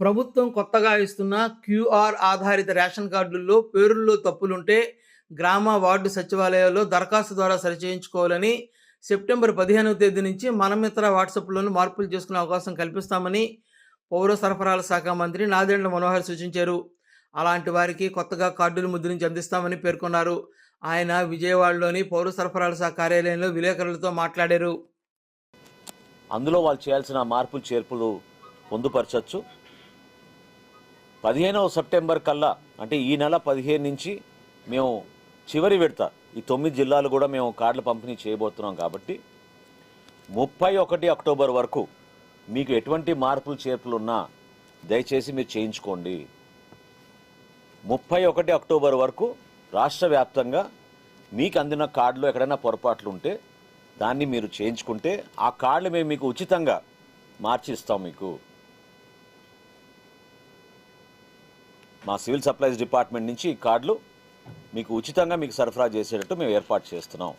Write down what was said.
ప్రభుత్వం కొత్తగా ఇస్తున్న క్యూఆర్ ఆధారిత రేషన్ కార్డుల్లో పేరుల్లో తప్పులుంటే గ్రామ వార్డు సచివాలయాల్లో దరఖాస్తు ద్వారా సరిచేయించుకోవాలని సెప్టెంబర్ పదిహేనవ తేదీ నుంచి మనమిత్ర వాట్సాప్లోనూ మార్పులు చేసుకునే అవకాశం కల్పిస్తామని పౌర సరఫరాల శాఖ మంత్రి నాదెండ్ల మనోహర్ సూచించారు. అలాంటి వారికి కొత్తగా కార్డులు ముద్రించి అందిస్తామని పేర్కొన్నారు. ఆయన విజయవాడలోని పౌర సరఫరాల శాఖ కార్యాలయంలో విలేకరులతో మాట్లాడారు. అందులో వాళ్ళు చేయాల్సిన మార్పులు చేర్పులు పొందుపరచచ్చు. పదిహేనవ సెప్టెంబర్ కల్లా అంటే ఈ నెల పదిహేను నుంచి మేము చివరి విడత ఈ తొమ్మిది జిల్లాలు కూడా మేము కార్డులు పంపిణీ చేయబోతున్నాం కాబట్టి ముప్పై ఒకటి అక్టోబర్ వరకు మీకు ఎటువంటి మార్పులు చేర్పులు ఉన్నా దయచేసి మీరు చేయించుకోండి. ముప్పై ఒకటి అక్టోబర్ వరకు రాష్ట్ర వ్యాప్తంగా మీకు అందిన కార్డులో ఎక్కడైనా పొరపాట్లు ఉంటే దాన్ని మీరు చేయించుకుంటే ఆ కార్డులు మేము మీకు ఉచితంగా మార్చిస్తాం మీకు. మా సివిల్ సప్లైస్ డిపార్ట్మెంట్ నుంచి ఈ కార్డులు మీకు ఉచితంగా మీకు సరఫరా చేసేటట్టు మేము ఏర్పాటు చేస్తున్నాం.